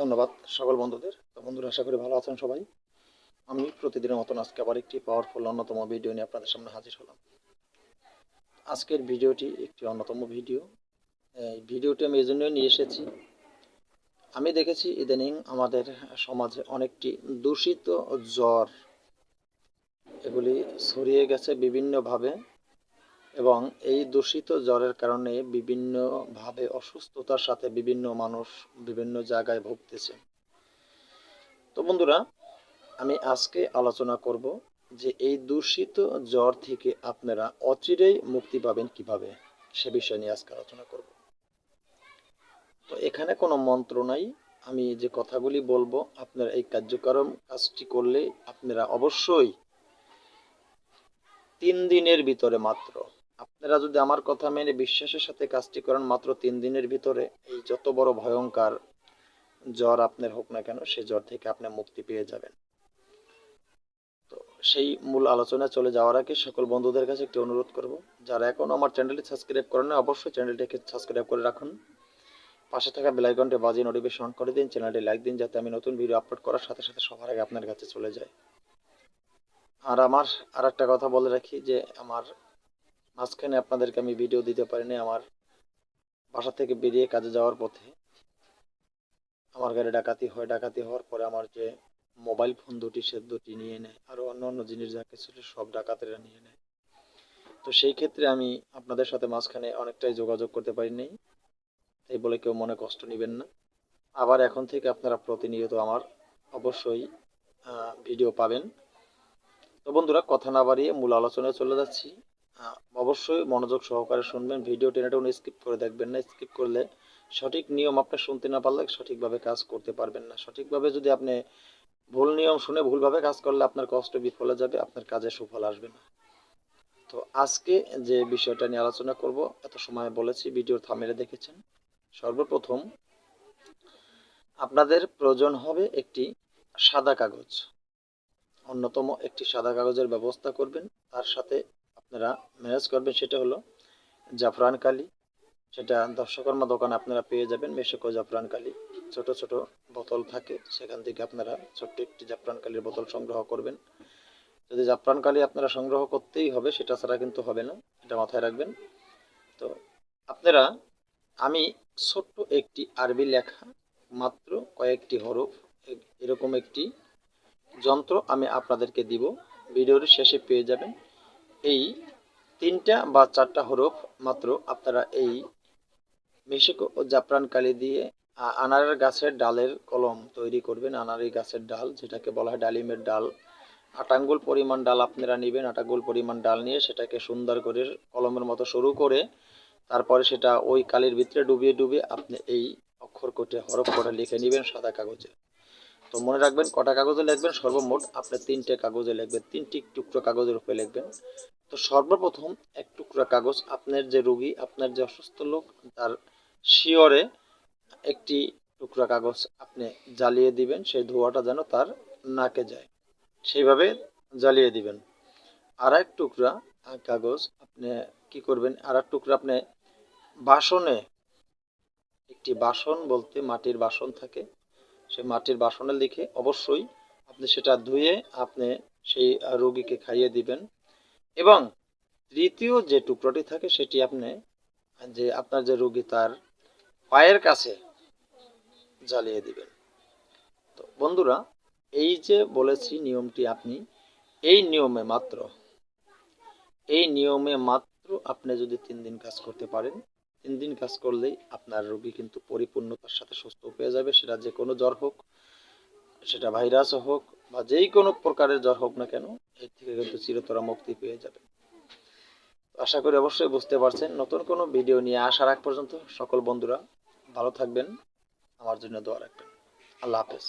ধন্যবাদ সকল বন্ধুদের। বন্ধুরা, আশা করি ভালো আছেন সবাই। আমি প্রতিদিনের মতন আজকে আবার একটি পাওয়ারফুল অন্যতম ভিডিও নিয়ে আপনাদের সামনে হাজির হলাম। আজকের ভিডিওটি একটি অন্যতম ভিডিও এই ভিডিওটি আমি এই জন্যই নিয়ে এসেছি। আমি দেখেছি ইদানিং আমাদের সমাজে অনেকটি দূষিত জ্বর। এগুলি ছড়িয়ে গেছে বিভিন্নভাবে। এবং এই দূষিত জ্বরের কারণে বিভিন্নভাবে অসুস্থতার সাথে বিভিন্ন মানুষ বিভিন্ন জায়গায় ভুগতেছে। তো বন্ধুরা, আমি আজকে আলোচনা করব যে এই দূষিত জ্বর থেকে আপনারা অচিরেই মুক্তি পাবেন কীভাবে, সে বিষয় নিয়ে আজকে আলোচনা করব। তো এখানে কোনো মন্ত্র নাই, আমি যে কথাগুলি বলব, আপনারা এই কার্যক্রম কাজটি করলে আপনারা অবশ্যই তিন দিনের ভিতরে মাত্র। আপনারা যদি আমার কথা মেনে বিশ্বাসের সাথে কাজটি করেন মাত্র তিন দিনের ভিতরে, এই যত বড় ভয়ঙ্কর জ্বর আপনার হোক না কেন সেই জ্বর থেকে আপনি মুক্তি পেয়ে যাবেন। তো সেই মূল আলোচনা চলে যাওয়ার আগে সকল বন্ধুদের কাছে একটি অনুরোধ করব, যারা এখনও আমার চ্যানেলটি সাবস্ক্রাইব করেন না অবশ্যই চ্যানেলটিকে সাবস্ক্রাইব করে রাখুন। পাশে থাকা বেলাইকনটি বাজিয়ে নোটিফিকেশন করে দিন, চ্যানেলটি লাইক দিন, যাতে আমি নতুন ভিডিও আপলোড করার সাথে সাথে সবার আগে আপনার কাছে চলে যায়। আর আমার আর একটা কথা বলে রাখি যে আমার মাঝখানে আপনাদেরকে আমি ভিডিও দিতে পারিনি, আমার বাসা থেকে বেরিয়ে কাজে যাওয়ার পথে। আমার গাড়ি ডাকাতি হয়, ডাকাতি হওয়ার পরে আমার যে মোবাইল ফোন দুটি, সে দুটি নিয়ে নেয় আরও অন্য অন্য জিনিস যা কিছু সব ডাকাতেরা নিয়ে নেয়। তো সেই ক্ষেত্রে আমি আপনাদের সাথে মাঝখানে অনেকটাই যোগাযোগ করতে পারিনি, তাই বলে কেউ মনে কষ্ট নেবেন না। আবার এখন থেকে আপনারা প্রতিনিয়ত আমার অবশ্যই ভিডিও পাবেন। তো বন্ধুরা, কথা না বাড়িয়ে মূল আলোচনায় চলে যাচ্ছি। অবশ্যই মনোযোগ সহকারে শুনবেন, ভিডিও টেনে টেনে স্কিপ করে দেখবেন না স্কিপ করলে সঠিক নিয়ম আপনি শুনতে না পারলে সঠিকভাবে কাজ করতে পারবেন না। সঠিকভাবে যদি আপনি ভুল নিয়ম শুনে ভুলভাবে কাজ করলে আপনার কষ্ট বিফলে যাবে, আপনার কাজে সুফল আসবে না। তো আজকে যে বিষয়টা নিয়ে আলোচনা করব, এত সময় বলেছি, ভিডিওর থামেলে দেখেছেন। সর্বপ্রথম, আপনাদের প্রয়োজন হবে একটি সাদা কাগজ। অন্যতম একটি সাদা কাগজের ব্যবস্থা করবেন। তার সাথে আপনারা ম্যানেজ করবেন সেটা হলো জাফরান কালি। সেটা দর্শকর্মা দোকানে আপনারা পেয়ে যাবেন মেশকো জাফরান কালি। ছোট ছোট বোতল থাকে, সেখান থেকে আপনারা ছোট্ট একটি জাফরান কালির বোতল সংগ্রহ করবেন। যদি জাফরান কালি আপনারা সংগ্রহ করতেই হবে, সেটা ছাড়া কিন্তু হবে না, এটা মাথায় রাখবেন। তো আপনারা, আমি ছোট্ট একটি আরবি লেখা, মাত্র কয়েকটি হরফ, এরকম একটি যন্ত্র আমি আপনাদেরকে দিব। ভিডিওর শেষে পেয়ে যাবেন। এই তিনটা বা চারটা হরফ মাত্র আপনারা এই মেশিক ও জাফরান কালি দিয়ে আনারের গাছের ডালের কলম তৈরি করবেন। আনারি গাছের ডাল, যেটাকে বলা হয় ডালিমের ডাল। আটাঙ্গুল পরিমাণ ডাল আপনারা নেবেন। আটাঙ্গুল পরিমাণ ডাল নিয়ে সেটাকে সুন্দর করে কলমের মতো শুরু করে তারপরে সেটা ওই কালির ভিতরে ডুবিয়ে ডুবিয়ে আপনি এই অক্ষর কোটে, হরফ করে লিখে নেবেন সাদা কাগজে। তো মনে রাখবেন, কটা কাগজে লিখবেন, সর্বমোট আপনি তিনটে কাগজে লিখবেন, তিনটি টুকরো কাগজের উপরে লিখবেন। তো সর্বপ্রথম এক টুকরা কাগজ আপনার যে রোগী, আপনার যে অসুস্থ লোক, তার শিওরে একটি টুকরা কাগজ আপনি জ্বালিয়ে দিবেন, সেই ধোঁয়াটা যেন তার নাকে যায়। সেইভাবে জ্বালিয়ে দিবেন। আর এক টুকরা কাগজ আপনি কি করবেন আর এক টুকরা আপনি বাসনে, একটি বাসন বলতে মাটির বাসন থাকে সেই মাটির বাসনে লিখে অবশ্যই আপনি সেটা ধুয়ে আপনি সেই রোগীকে খাইয়ে দিবেন। এবং তৃতীয় যে টুকরোটি থাকে সেটি আপনি, যে আপনার যে রোগী তার পায়ের কাছে জ্বালিয়ে দিবেন। তো বন্ধুরা, এই যে বলেছি নিয়মটি আপনি, এই নিয়মে মাত্র, এই নিয়মে মাত্র আপনি যদি তিন দিন কাজ করতে পারেন তিন দিন কাজ করলেই আপনার রোগী কিন্তু পরিপূর্ণতার সাথে সুস্থ হয়ে যাবে, সেটা যে কোনো জ্বর হোক, সেটা ভাইরাস হোক বা যেই কোনো প্রকারের জ্বর হোক না কেন, এর থেকে কিন্তু চিরতরা মুক্তি পেয়ে যাবে। আশা করি অবশ্যই বুঝতে পারছেন। নতুন কোনো ভিডিও নিয়ে আসার আগ পর্যন্ত সকল বন্ধুরা ভালো থাকবেন। আমার জন্য দোয়া রাখবেন। আল্লাহ হাফেজ।